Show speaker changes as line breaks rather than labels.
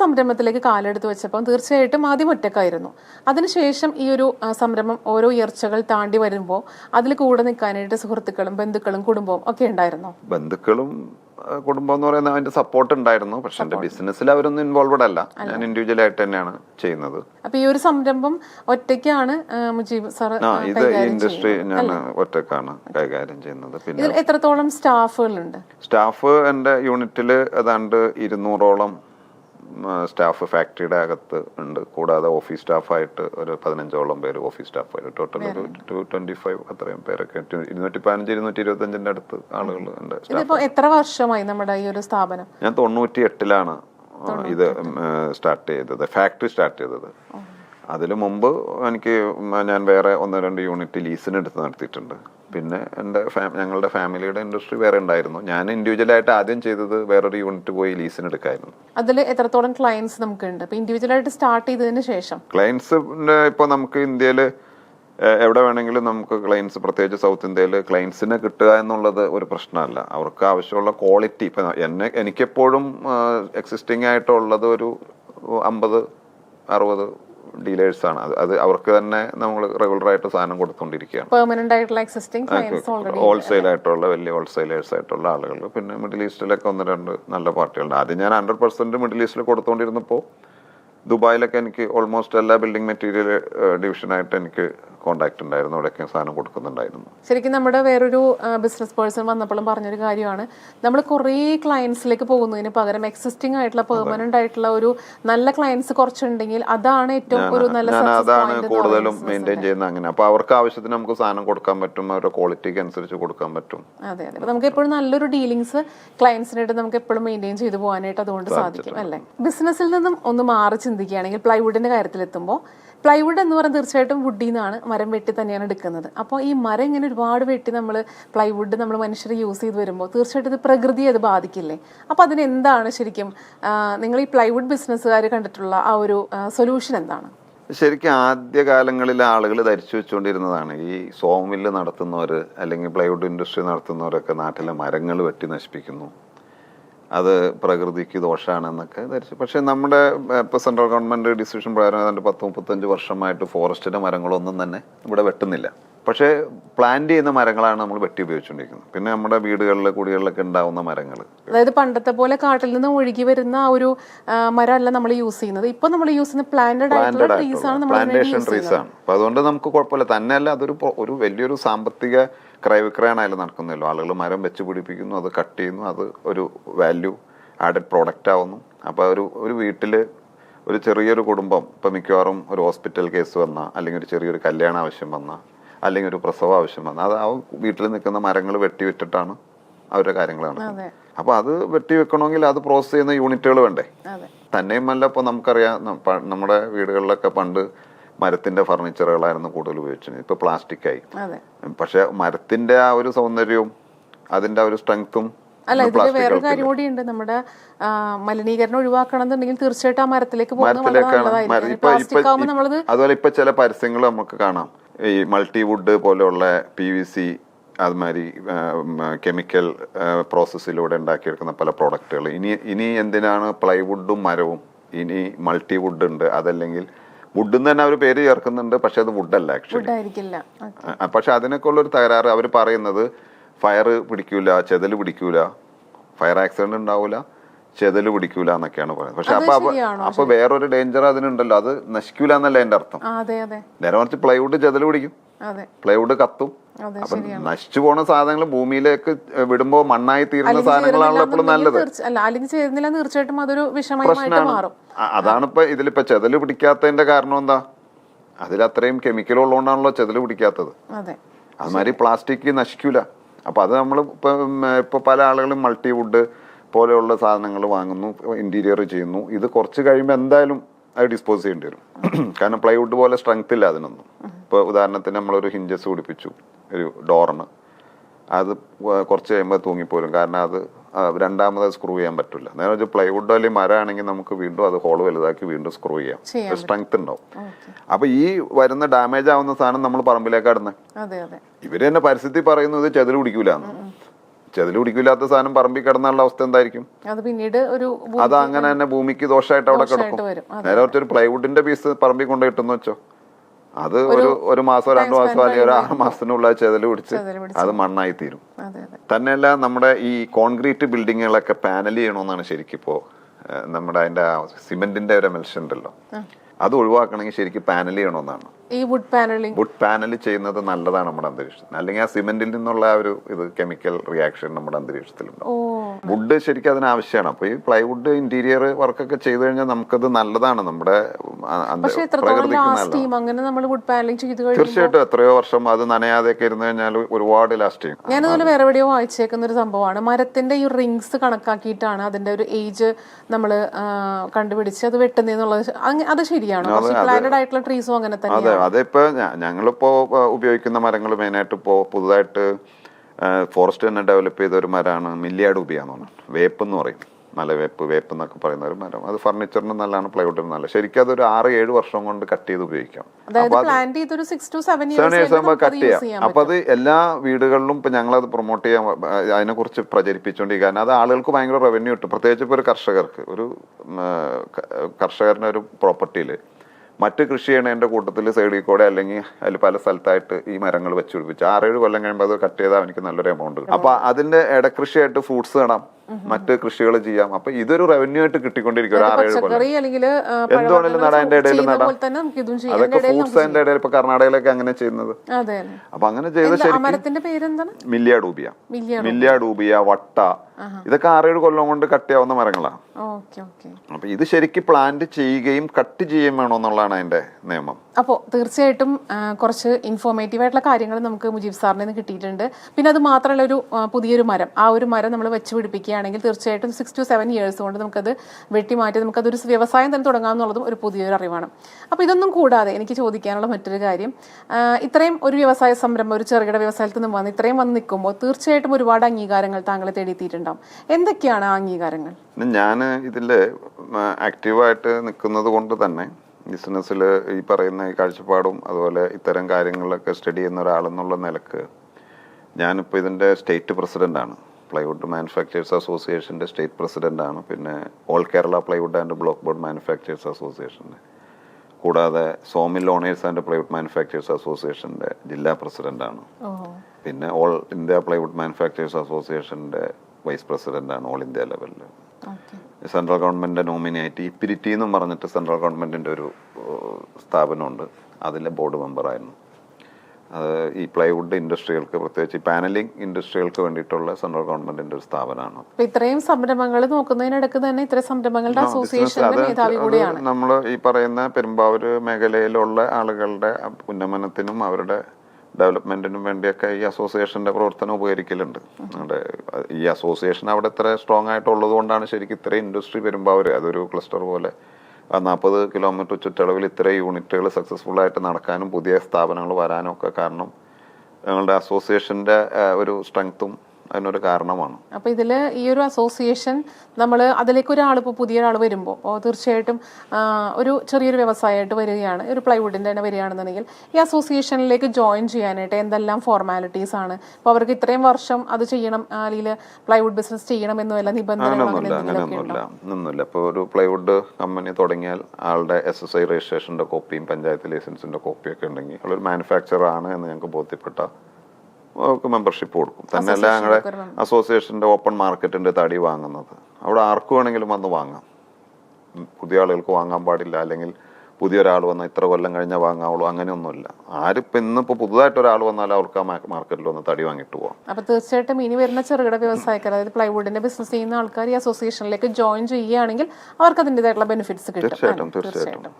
സംരംഭത്തിലേക്ക് കാലെടുത്ത് വെച്ചപ്പോൾ തീർച്ചയായിട്ടും ആദ്യം ഒറ്റക്കായിരുന്നു. അതിനുശേഷം ഈ ഒരു സംരംഭം ഓരോ ഉയർച്ചകൾ താണ്ടി വരുമ്പോൾ അതിൽ കൂടെ നിൽക്കാനായിട്ട് സുഹൃത്തുക്കളും ബന്ധുക്കളും കുടുംബവും ഒക്കെ ഉണ്ടായിരുന്നു?
ബന്ധുക്കളും കുടുംബം എന്ന് പറയുന്ന അതിന്റെ സപ്പോർട്ട് ഉണ്ടായിരുന്നു. പക്ഷെ എന്റെ ബിസിനസ്സിൽ അവരൊന്നും ഇൻവോൾവഡ് അല്ല. ഞാൻ ഇൻഡിവിജ്വൽ ആയിട്ട് തന്നെയാണ് ചെയ്യുന്നത്.
അപ്പൊ ഈ ഒരു സംരംഭം ഒറ്റയ്ക്കാണ് മുജീബ് സാർ
ഇത് ഇൻഡസ്ട്രി ഞാൻ ഒറ്റക്കാണ് കൈകാര്യം ചെയ്യുന്നത്. പിന്നെ
എത്രത്തോളം സ്റ്റാഫുകളുണ്ട്?
സ്റ്റാഫ് എന്റെ യൂണിറ്റിൽ ഏതാണ്ട് ഇരുന്നൂറോളം സ്റ്റാഫ് ഫാക്ടറിയുടെ അകത്ത് ഉണ്ട്. കൂടാതെ ഓഫീസ് സ്റ്റാഫായിട്ട് ഒരു പതിനഞ്ചോളം പേര് ഓഫീസ് സ്റ്റാഫായിട്ട്. ടോട്ടൽ ഒരു ടു ട്വന്റി ഫൈവ് അത്രയും പേരൊക്കെ. ഇരുന്നൂറ്റി പതിനഞ്ച് ഇരുന്നൂറ്റി ഇരുപത്തഞ്ചിന്റെ അടുത്ത് ആളുകൾ ഉണ്ട്
എത്ര വർഷമായി നമ്മുടെ ഈ ഒരു സ്ഥാപനം?
ഞാൻ തൊണ്ണൂറ്റി എട്ടിലാണ് ഇത് സ്റ്റാർട്ട് ചെയ്തത്. ഫാക്ടറി സ്റ്റാർട്ട് ചെയ്തത്. അതിനു മുമ്പ് എനിക്ക് ഞാൻ വേറെ ഒന്ന് രണ്ട് യൂണിറ്റ് ലീസിന് എടുത്ത് നടത്തിയിട്ടുണ്ട്. പിന്നെ എന്റെ ഫാ- ഞങ്ങളുടെ ഫാമിലിയുടെ ഇൻഡസ്ട്രി വേറെ ഉണ്ടായിരുന്നു. ഞാൻ ഇൻഡിവിജ്വലായിട്ട് ആദ്യം ചെയ്തത് വേറൊരു യൂണിറ്റ് പോയി ലീസിന് എടുക്കായിരുന്നു.
അതിൽ എത്രത്തോളം ക്ലയൻസ് നമുക്കുണ്ട്? ഇപ്പൊ ഇൻഡിവിജ്വൽ ആയിട്ട് സ്റ്റാർട്ട് ചെയ്തതിന് ശേഷം.
ക്ലയൻസ് ഇപ്പോൾ നമുക്ക് ഇന്ത്യയിൽ എവിടെ വേണമെങ്കിലും നമുക്ക് ക്ലയൻസ് പ്രത്യേകിച്ച് സൗത്ത് ഇന്ത്യയിൽ ക്ലയൻസിനെ കിട്ടുക എന്നുള്ളത് ഒരു പ്രശ്നമല്ല. അവർക്ക് ആവശ്യമുള്ള ക്വാളിറ്റി ഇപ്പം എന്നെ എനിക്കെപ്പോഴും എക്സിസ്റ്റിംഗ് ആയിട്ടുള്ളത് ഒരു അമ്പത് അറുപത് ഡീലേഴ്സാണ്. അത് അത് അവർക്ക് തന്നെ നമ്മൾ റെഗുലറായിട്ട് സാധനം കൊടുത്തുകൊണ്ടിരിക്കുകയാണ്
പെർമനന്റ് ആയിട്ടുള്ള എക്സിസ്റ്റിംഗ്
ഹോൾസെയിൽ ആയിട്ടുള്ള വലിയ ഹോൾസെയിലേഴ്സ് ആയിട്ടുള്ള ആളുകൾ. പിന്നെ മിഡിൽ ഈസ്റ്റിലൊക്കെ ഒന്ന് രണ്ട് നല്ല പാർട്ടികളുണ്ട്. ആദ്യം ഞാൻ ഹൺഡ്രഡ് പെർസെന്റ് മിഡിൽ ഈസ്റ്റിൽ കൊടുത്തുകൊണ്ടിരുന്നപ്പോൾ ദുബായിലൊക്കെ എനിക്ക് ഓൾമോസ്റ്റ് എല്ലാ ബിൽഡിംഗ് മെറ്റീരിയൽ ഡിവിഷനായിട്ട് എനിക്ക് കോണ്ടാക്ട് ഉണ്ടായിരുന്നു. അവിടെയൊക്കെ സാധനം കൊടുക്കുന്നുണ്ടായിരുന്നു.
ശരിക്കും നമ്മുടെ വേറൊരു ബിസിനസ് പേഴ്സൺ വന്നപ്പോഴും പറഞ്ഞൊരു കാര്യമാണ്. നമ്മൾ കുറേ ക്ലയൻസിലേക്ക് പോകുന്നതിന് പകരം എക്സിസ്റ്റിംഗ് ആയിട്ടുള്ള പെർമനന്റ് ആയിട്ടുള്ള ഒരു നല്ല ക്ലയൻസ് കുറച്ചുണ്ടെങ്കിൽ അതാണ് ഏറ്റവും ഒരു നല്ല
അതാണ് കൂടുതലും മെയിന്റെയിൻ ചെയ്യുന്ന അങ്ങനെ. അപ്പൊ അവർക്ക് ആവശ്യത്തിന് നമുക്ക് സാധനം കൊടുക്കാൻ പറ്റും. അവരുടെ ക്വാളിറ്റിക്ക് അനുസരിച്ച് കൊടുക്കാൻ പറ്റും.
അതെ അതെ. നമുക്ക് എപ്പോഴും നല്ലൊരു ഡീലിങ്സ് ക്ലയൻസിനായിട്ട് നമുക്ക് എപ്പോഴും മെയിന്റെയിൻ ചെയ്തു പോകാനായിട്ട് അതുകൊണ്ട് സാധിക്കും അല്ലേ? ബിസിനസ്സിൽ നിന്നും ഒന്ന് മാറി ചിന്തിക്കുകയാണെങ്കിൽ പ്ലൈവുഡിന്റെ കാര്യത്തിലെത്തുമ്പോൾ പ്ലൈവുഡ് എന്ന് പറയുന്നത് തീർച്ചയായിട്ടും വുഡിൽ നിന്നാണ് മരം വെട്ടി തന്നെയാണ് എടുക്കുന്നത്. അപ്പോൾ ഈ മരം ഇങ്ങനെ ഒരുപാട് വെട്ടി നമ്മൾ പ്ലൈവുഡ് നമ്മൾ മനുഷ്യർ യൂസ് ചെയ്ത് വരുമ്പോൾ തീർച്ചയായിട്ടും ഇത് പ്രകൃതിയെ അത് ബാധിക്കില്ലേ? അപ്പോൾ അതിന് എന്താണ് ശരിക്കും നിങ്ങൾ ഈ പ്ലൈവുഡ് ബിസിനസ്സുകാർ കണ്ടിട്ടുള്ള ആ ഒരു സൊല്യൂഷൻ എന്താണ്?
ശരിക്കും ആദ്യകാലങ്ങളിൽ ആളുകൾ ധരിച്ചു വെച്ചുകൊണ്ടിരുന്നതാണ്. ഈ സോമിൽ നടത്തുന്നവർ അല്ലെങ്കിൽ പ്ലൈവുഡ് ഇൻഡസ്ട്രി നടത്തുന്നവരൊക്കെ നാട്ടിലെ മരങ്ങൾ വെട്ടി നശിപ്പിക്കുന്നു. അത് പ്രകൃതിക്ക് ദോഷമാണെന്നൊക്കെ ധരിച്ചു. പക്ഷേ നമ്മുടെ ഇപ്പോൾ സെൻട്രൽ ഗവൺമെന്റ് ഡിസിഷൻ പ്രകാരം ഏതാണ്ട് പത്ത് മുപ്പത്തഞ്ച് വർഷമായിട്ട് ഫോറസ്റ്റിന്റെ മരങ്ങളൊന്നും തന്നെ ഇവിടെ വെട്ടുന്നില്ല. പക്ഷേ പ്ലാന്റ് ചെയ്യുന്ന മരങ്ങളാണ് നമ്മൾ വെട്ടി ഉപയോഗിച്ചുകൊണ്ടിരിക്കുന്നത് പിന്നെ നമ്മുടെ വീടുകളിലെ കുടികളിലൊക്കെ ഉണ്ടാവുന്ന മരങ്ങൾ
അതായത് പണ്ടത്തെ പോലെ കാട്ടിൽ നിന്ന് ഒഴുകി വരുന്ന ആ ഒരു മരമല്ല നമ്മൾ യൂസ് ചെയ്യുന്നത്. ഇപ്പൊ നമ്മൾ യൂസ് ചെയ്യുന്ന പ്ലാന്റഡ് ആയിട്ടുള്ള ട്രീസ് ആണ്
പ്ലാന്റേഷൻ ട്രീസ് ആണ്. അപ്പൊ അതുകൊണ്ട് നമുക്ക് കുഴപ്പമില്ല. തന്നെയല്ല അതൊരു ഒരു വലിയൊരു സാമ്പത്തിക ക്രയവിക്രയണമായാലും നടക്കുന്നില്ലോ. ആളുകൾ മരം വെച്ച് പിടിപ്പിക്കുന്നു അത് കട്ട് ചെയ്യുന്നു അത് ഒരു വാല്യൂ ആഡഡ് പ്രോഡക്റ്റ് ആവുന്നു. അപ്പോൾ ഒരു ഒരു വീട്ടിൽ ഒരു ചെറിയൊരു കുടുംബം ഇപ്പം മിക്കവാറും ഒരു ഹോസ്പിറ്റൽ കേസ് വന്ന അല്ലെങ്കിൽ ഒരു ചെറിയൊരു കല്യാണ ആവശ്യം വന്ന അല്ലെങ്കിൽ ഒരു പ്രസവ ആവശ്യം വന്ന അത് ആ വീട്ടിൽ നിൽക്കുന്ന മരങ്ങൾ വെട്ടി വിട്ടിട്ടാണ് അവരുടെ കാര്യങ്ങൾ നടക്കുന്നത്.
അതെ.
അപ്പൊ അത് വെട്ടി വെക്കണമെങ്കിൽ അത് പ്രോസസ് ചെയ്യുന്ന യൂണിറ്റുകൾ വേണ്ടേ? തന്നെയുമല്ല ഇപ്പോൾ നമുക്കറിയാം നമ്മുടെ വീടുകളിലൊക്കെ പണ്ട് മരത്തിന്റെ ഫർണിച്ചറുകളായിരുന്നു കൂടുതൽ ഉപയോഗിച്ചത് ഇപ്പൊ പ്ലാസ്റ്റിക് ആയി പക്ഷെ മരത്തിന്റെ ആ ഒരു സൗന്ദര്യവും അതിന്റെ ആ ഒരു സ്ട്രെങ്ത്തും
അല്ല ഇതിൽ വേറൊരു കാര്യം കൂടിയുണ്ട്. നമ്മുടെ മലിനീകരണം ഒഴിവാക്കണം എന്നുണ്ടെങ്കിൽ തീർച്ചയായിട്ടും ആ മരത്തിലേക്ക് പോകുന്നത്
അതുപോലെ ഇപ്പൊ ചില പരസ്യങ്ങൾ നമുക്ക് കാണാം. ഈ മൾട്ടി വുഡ് പോലെയുള്ള പി വി സി അതുമാതിരി കെമിക്കൽ പ്രോസസ്സിലൂടെ ഉണ്ടാക്കിയെടുക്കുന്ന പല പ്രോഡക്റ്റുകൾ. ഇനി ഇനി എന്തിനാണ് പ്ലൈവുഡും മരവും? ഇനി മൾട്ടി വുഡ് ഉണ്ട്. അതല്ലെങ്കിൽ വുഡ് തന്നെ അവർ പേര് ചേർക്കുന്നുണ്ട് പക്ഷെ അത് വുഡല്ല ആക്ച്വലി പക്ഷെ അതിനൊക്കെ ഉള്ളൊരു തകരാറ് അവർ പറയുന്നത് ഫയർ പിടിക്കൂല ചെതൽ പിടിക്കൂല ഫയർ ആക്സിഡന്റ് ഉണ്ടാവൂല ചെതൽ പിടിക്കൂല എന്നൊക്കെയാണ് പറയുന്നത്. പക്ഷെ അപ്പൊ അപ്പൊ- വേറൊരു ഡേഞ്ചർ അതിനുണ്ടല്ലോ അത് നശിക്കൂല എന്നല്ല എന്റെ അർത്ഥം.
അതെ അതെ.
നേരെ മറിച്ച് പ്ലൈവുഡ് ചെതൽ പിടിക്കും. പ്ലൈവുഡ് കത്തും. അപ്പൊ നശിച്ചു പോണ സാധനങ്ങൾ ഭൂമിയിലേക്ക് വിടുമ്പോ മണ്ണായി തീരുന്ന സാധനങ്ങളാണല്ലോ എപ്പോഴും നല്ലത്.
അല്ലെങ്കിൽ ചേരുന്നില്ല തീർച്ചയായിട്ടും അതൊരു
പ്രശ്നമാണ്
മാറും.
അ- അതാണിപ്പോ ഇതിലിപ്പോ ചെതൽ പിടിക്കാത്തതിന്റെ കാരണം എന്താ? അതിൽ അത്രയും കെമിക്കൽ ഉള്ളതുകൊണ്ടാണല്ലോ ചെതൽ പിടിക്കാത്തത്.
അതെ.
അതുമാതിരി പ്ലാസ്റ്റിക് നശിക്കൂല. അപ്പൊ അത് നമ്മൾ ഇപ്പൊ ഇപ്പൊ പല ആളുകളും മൾട്ടി വുഡ് പോലെയുള്ള സാധനങ്ങൾ വാങ്ങുന്നു ഇന്റീരിയർ ചെയ്യുന്നു. ഇത് കുറച്ച് കഴിയുമ്പോൾ എന്തായാലും അത് ഡിസ്പോസ് ചെയ്യേണ്ടി വരും. കാരണം പ്ലൈവുഡ് പോലെ സ്ട്രെങ്ത് ഇല്ല അതിനൊന്നും. ഇപ്പോൾ ഉദാഹരണത്തിന് നമ്മളൊരു ഹിഞ്ചസ് പിടിപ്പിച്ചു ഒരു ഡോറിന് അത് കുറച്ച് കഴിയുമ്പോൾ തൂങ്ങിപ്പോരും. കാരണം അത് രണ്ടാമത് സ്ക്രൂ ചെയ്യാൻ പറ്റില്ല നേരെ വെച്ചാൽ പ്ലൈവുഡ് അല്ലെങ്കിൽ മരമാണെങ്കിൽ നമുക്ക് വീണ്ടും അത് ഹോൾ വലുതാക്കി വീണ്ടും സ്ക്രൂ ചെയ്യാം. സ്ട്രെങ്ത് ഉണ്ടാവും. അപ്പൊ ഈ വരുന്ന ഡാമേജ് ആവുന്ന സാധനം നമ്മൾ പറമ്പിലേക്ക് ഇടുന്നത്
അതെ അതെ.
ഇവർ തന്നെ പരിസ്ഥിതി പറയുന്നത് ചെതിൽ പിടിക്കൂലെന്ന്. ചെതിൽ കുടിക്കില്ലാത്ത സാധനം പറമ്പിൽ കിടന്നുള്ള അവസ്ഥ എന്തായിരിക്കും?
അത് പിന്നീട് ഒരു
അത് അങ്ങനെ തന്നെ ഭൂമിക്ക് ദോഷമായിട്ട് അവിടെ കിടക്കും. നേരെ ഒരു പ്ലൈവുഡിന്റെ പീസ് പറമ്പിൽ കൊണ്ട് കിട്ടുന്ന വെച്ചോ. അത് ഒരു ഒരു മാസോ രണ്ടു മാസോ അല്ലെങ്കിൽ ഒരു ആറ് മാസത്തിനുള്ളിൽ ചെതൽ പിടിച്ച്
ചെതൽ പിടിച്ച്.
അത് മണ്ണായി തീരും. തന്നെയല്ല നമ്മുടെ ഈ കോൺക്രീറ്റ് ബിൽഡിങ്ങുകളൊക്കെ പാനൽ ചെയ്യണമെന്നാണ് ശരിക്കും ഇപ്പോ ഏഹ്, നമ്മുടെ അതിന്റെ സിമെന്റിന്റെ ഒരു മെൽഷൻ ഉണ്ടല്ലോ. അത് ഒഴിവാക്കണമെങ്കിൽ ശരിക്കും പാനൽ ചെയ്യണമെന്നാണ്.
ഈ വുഡ് പാനലിംഗ്
വുഡ് പാനൽ ചെയ്യുന്നത് നല്ലതാണ് നമ്മുടെ അന്തരീക്ഷത്തിൽ. അല്ലെങ്കിൽ ആ സിമെന്റിൽ നിന്നുള്ള ഒരു ഇത് കെമിക്കൽ റിയാക്ഷൻ നമ്മുടെ അന്തരീക്ഷത്തിലുണ്ടാവും വുഡ് ശരിക്കും അതിന് ആവശ്യമാണ് അപ്പൊ ഈ പ്ലൈവുഡ് ഇന്റീരിയർ വർക്കൊക്കെ ചെയ്തു കഴിഞ്ഞാൽ നമുക്കത് നല്ലതാണ്. നമ്മുടെ
പക്ഷെ എത്രത്തോളം ലാസ്റ്റ് ചെയ്യും അങ്ങനെ നമ്മൾ വുഡ് പാനലിംഗ് ചെയ്ത്
തീർച്ചയായിട്ടും എത്രയോ വർഷം അത് നനയാതെയൊക്കെ ഇരുന്ന് കഴിഞ്ഞാൽ ഒരുപാട് ലാസ്റ്റ് ചെയ്യും
ഞാനതുപോലെ വേറെ എവിടെയോ വായിച്ചേക്കുന്ന ഒരു സംഭവമാണ്. മരത്തിന്റെ ഈ റിങ്സ് കണക്കാക്കിയിട്ടാണ് അതിന്റെ ഒരു ഏജ് നമ്മൾ കണ്ടുപിടിച്ച് അത് വെട്ടുന്നതെന്നുള്ളത് അത് ശരിയാണ്? ആയിട്ടുള്ള ട്രീസും അങ്ങനെ തന്നെ
അതെ അതിപ്പോ ഞങ്ങളിപ്പോ ഉപയോഗിക്കുന്ന മരങ്ങൾ മെയിനായിട്ട് ഇപ്പോ പുതുതായിട്ട് ഫോറസ്റ്റ് തന്നെ ഡെവലപ്പ് ചെയ്ത ഒരു മരമാണ് മില്ലിയാട് എന്ന് പറഞ്ഞത് വേപ്പ് എന്ന് പറയും. നല്ല വേപ്പ് വേപ്പ് എന്നൊക്കെ പറയുന്ന ഒരു മരം. അത് ഫർണിച്ചറിന് നല്ലതാണ് പ്ലൈവുഡിന് നല്ല ശരിക്കും അതൊരു ആറ് ഏഴ് വർഷം കൊണ്ട് കട്ട് ചെയ്ത് ഉപയോഗിക്കാം.
സെവൻ
ഇയേഴ്സ് ആകുമ്പോൾ കട്ട് ചെയ്യാം. അപ്പൊ അത് എല്ലാ വീടുകളിലും ഇപ്പൊ ഞങ്ങൾ അത് പ്രൊമോട്ട് ചെയ്യാൻ അതിനെ കുറിച്ച് പ്രചരിപ്പിച്ചുകൊണ്ടിരിക്കുക കാരണം അത് ആളുകൾക്ക് ഭയങ്കര റവന്യൂ കിട്ടും. പ്രത്യേകിച്ച് ഇപ്പൊ ഒരു കർഷകർക്ക് ഒരു കർഷകരുടെ ഒരു പ്രോപ്പർട്ടിയിൽ മറ്റ് കൃഷി ചെയ്യണതിന്റെ കൂട്ടത്തിൽ സൈഡിൽ കൂടെ അല്ലെങ്കിൽ അതിൽ പല സ്ഥലത്തായിട്ട് ഈ മരങ്ങൾ വെച്ച് പിടിപ്പിച്ച് ആറേഴ് കൊല്ലം കഴിയുമ്പോൾ അത് കട്ട് ചെയ്താൽ എനിക്ക് നല്ലൊരു എമൗണ്ട് കിട്ടും. അപ്പൊ അതിന്റെ ഇടകൃഷിയായിട്ട് ഫ്രൂട്ട്സ് നടാം. മറ്റ് കൃഷികൾ ചെയ്യാം. അപ്പൊ ഇതൊരു റവന്യൂ ആയിട്ട് കിട്ടിക്കൊണ്ടിരിക്കും ഒരു ആറേഴ് കൊല്ലം.
പച്ചക്കറി അല്ലെങ്കിൽ
എന്ത് വേണേലും നടാം അതിന്റെ ഇടയിൽ നടാം. അതൊക്കെ ഫ്രൂട്ട്സ് അതിന്റെ ഇടയിൽ ഇപ്പൊ കർണാടകയിലൊക്കെ അങ്ങനെ ചെയ്യുന്നത്. അപ്പൊ അങ്ങനെ ചെയ്ത ശരിക്കും
പേരെന്താണ്?
മില്ലിയാഡൂബിയ
മില്ലിയ
മില്ലിയാഡൂബിയ വട്ട. ഇതൊക്കെ ആറേഴ് കൊല്ലം കൊണ്ട് കട്ട് ചെയ്യാവുന്ന മരങ്ങളാണ്. അപ്പൊ ഇത് ശരിക്കും പ്ലാന്റ് ചെയ്യുകയും കട്ട് ചെയ്യുകയും വേണമെന്നുള്ളതാണ് അതിന്റെ നിയമം.
അപ്പോൾ തീർച്ചയായിട്ടും കുറച്ച് ഇൻഫോർമേറ്റീവ് ആയിട്ടുള്ള കാര്യങ്ങൾ നമുക്ക് മുജീബ് സാറിൽ നിന്ന് കിട്ടിയിട്ടുണ്ട്. പിന്നെ അത് മാത്രമല്ല ഒരു പുതിയൊരു മരം. ആ ഒരു മരം നമ്മൾ വെച്ച് പിടിപ്പിക്കുകയാണെങ്കിൽ തീർച്ചയായിട്ടും സിക്സ് ടു സെവൻ ഇയേഴ്സ് കൊണ്ട് നമുക്കത് വെട്ടിമാറ്റി നമുക്കതൊരു വ്യവസായം തന്നെ തുടങ്ങാമെന്നുള്ളതും ഒരു പുതിയൊരു അറിവാണ്. അപ്പോൾ ഇതൊന്നും കൂടാതെ എനിക്ക് ചോദിക്കാനുള്ള മറ്റൊരു കാര്യം ഇത്രയും ഒരു വ്യവസായ സംരംഭം ഒരു ചെറുകിട വ്യവസായത്തിൽ നിന്ന് വന്ന് ഇത്രയും വന്ന് നിൽക്കുമ്പോൾ തീർച്ചയായിട്ടും ഒരുപാട് അംഗീകാരങ്ങൾ താങ്കളെ തേടിയെത്തിയിട്ടുണ്ടാവും. എന്തൊക്കെയാണ് ആ അംഗീകാരങ്ങൾ?
ഞാൻ ഇതിൽ ആക്റ്റീവായിട്ട് നിൽക്കുന്നത് കൊണ്ട് തന്നെ ബിസിനസ്സിൽ ഈ പറയുന്ന ഈ കാഴ്ചപ്പാടും അതുപോലെ ഇത്തരം കാര്യങ്ങളിലൊക്കെ സ്റ്റഡി ചെയ്യുന്ന ഒരാളെന്നുള്ള നിലയ്ക്ക് ഞാനിപ്പോൾ ഇതിന്റെ സ്റ്റേറ്റ് പ്രസിഡന്റാണ്. പ്ലൈവുഡ് മാനുഫാക്ചേഴ്സ് അസോസിയേഷന്റെ സ്റ്റേറ്റ് പ്രസിഡന്റാണ്. പിന്നെ all Kerala plywood and block board manufacturers അസോസിയേഷന്റെ. കൂടാതെ sawmill owners and plywood manufacturers അസോസിയേഷന്റെ ജില്ലാ
പ്രസിഡന്റാണ്.
പിന്നെ ഓൾ ഇന്ത്യ പ്ലൈവുഡ് മാനുഫാക്ചേഴ്സ് അസോസിയേഷന്റെ വൈസ് പ്രസിഡന്റാണ് ഓൾ ഇന്ത്യ ലെവലിൽ. സെൻട്രൽ ഗവൺമെന്റ് നോമിനിയായിട്ട് ഇപ്പിരിറ്റി എന്നും പറഞ്ഞിട്ട് സെൻട്രൽ ഗവൺമെന്റിന്റെ ഒരു സ്ഥാപനമുണ്ട്. അതിലെ ബോർഡ് മെമ്പറായിരുന്നു. അത് ഈ പ്ലൈവുഡ് ഇൻഡസ്ട്രികൾക്ക് പ്രത്യേകിച്ച് പാനലിംഗ് ഇൻഡസ്ട്രികൾക്ക് വേണ്ടിയിട്ടുള്ള സെൻട്രൽ ഗവൺമെന്റിന്റെ ഒരു സ്ഥാപനമാണ്.
ഇത്രയും സംരംഭങ്ങൾ നോക്കുന്നതിനിടക്ക് തന്നെ ഇത്രയും സംരംഭങ്ങളുടെ അസോസിയേഷൻ
നമ്മൾ ഈ പറയുന്ന പെരുമ്പാവൂർ മേഖലയിലുള്ള ആളുകളുടെ ഉന്നമനത്തിനും അവരുടെ ഡെവലപ്മെന്റിനും വേണ്ടിയൊക്കെ ഈ അസോസിയേഷന്റെ പ്രവർത്തനം ഉപകരിക്കലുണ്ട്. ഈ അസോസിയേഷൻ അവിടെ ഇത്ര സ്ട്രോങ് ആയിട്ടുള്ളത് കൊണ്ടാണ് ശരിക്കും ഇത്രയും ഇൻഡസ്ട്രി പെരുമ്പാവൂർ അതൊരു ക്ലസ്റ്റർ പോലെ ആ നാൽപ്പത് കിലോമീറ്റർ ചുറ്റളവിൽ ഇത്ര യൂണിറ്റുകൾ സക്സസ്ഫുൾ ആയിട്ട് നടക്കാനും പുതിയ സ്ഥാപനങ്ങൾ വരാനും ഒക്കെ കാരണം ഞങ്ങളുടെ അസോസിയേഷന്റെ ഒരു സ്ട്രെങ്ത്തും അതിനൊരു കാരണമാണ്.
അപ്പൊ ഇതിൽ ഈ ഒരു അസോസിയേഷൻ നമ്മൾ അതിലേക്ക് ഒരാൾ ഇപ്പോൾ പുതിയ ഒരാൾ വരുമ്പോൾ അപ്പോൾ തീർച്ചയായിട്ടും ഒരു ചെറിയൊരു വ്യവസായമായിട്ട് വരികയാണ് ഒരു പ്ലൈവുഡിന്റെ തന്നെ വരികയാണെന്നുണ്ടെങ്കിൽ ഈ അസോസിയേഷനിലേക്ക് ജോയിൻ ചെയ്യാനായിട്ട് എന്തെല്ലാം ഫോർമാലിറ്റീസ് ആണ്? അപ്പോൾ അവർക്ക് ഇത്രയും വർഷം അത് ചെയ്യണം അല്ലെങ്കിൽ പ്ലൈവുഡ് ബിസിനസ് ചെയ്യണം എന്നുമല്ല നിബന്ധനകളൊന്നുമില്ല നിബന്ധനകൾ
അങ്ങനെയൊന്നുമില്ല അങ്ങനെയൊന്നുമില്ല ഒന്നുമില്ല ഇപ്പോൾ ഒരു പ്ലൈവുഡ് കമ്പനി തുടങ്ങിയാൽ ആളുടെ എസ് എസ് ഐ രജിസ്ട്രേഷന്റെ കോപ്പിയും പഞ്ചായത്ത് ലൈസൻസിന്റെ കോപ്പിയൊക്കെ ഉണ്ടെങ്കിൽ ആളൊരു മാനുഫാക്ചറർ ആണ് എന്ന് ഞങ്ങൾക്ക് ബോധ്യപ്പെട്ട മെമ്പർഷിപ്പ് കൊടുക്കും. തന്നെയല്ല ഞങ്ങളുടെ അസോസിയേഷന്റെ ഓപ്പൺ മാർക്കറ്റിന്റെ തടി വാങ്ങുന്നത്. അവിടെ ആർക്ക് വേണമെങ്കിലും വന്ന് വാങ്ങാം. പുതിയ ആളുകൾക്ക് വാങ്ങാൻ പാടില്ല. അല്ലെങ്കിൽ പുതിയ ഒരാൾ വന്ന ഇത്ര കൊല്ലം കഴിഞ്ഞാൽ വാങ്ങാവുള്ളൂ. അങ്ങനെയൊന്നുമില്ല. ആരിപ്പോൾ ഇന്നിപ്പോൾ പുതുതായിട്ട് ഒരാൾ വന്നാൽ അവർക്ക് ആ മാർക്കറ്റിൽ വന്ന് തടി വാങ്ങിട്ട് പോകാം
അപ്പൊ തീർച്ചയായിട്ടും ഇനി വരുന്ന ചെറുകിട വ്യവസായക്കാർ അതായത് പ്ലൈവുഡിന്റെ ബിസിനസ് ചെയ്യുന്ന ആൾക്കാർ ഈ അസോസിയേഷനിലേക്ക് ജോയിൻ ചെയ്യുകയാണെങ്കിൽ അവർക്ക് അതിന്റെതായിട്ടുള്ള ബെനിഫിറ്റ്സ് കിട്ടും.
തീർച്ചയായിട്ടും. തീർച്ചയായിട്ടും.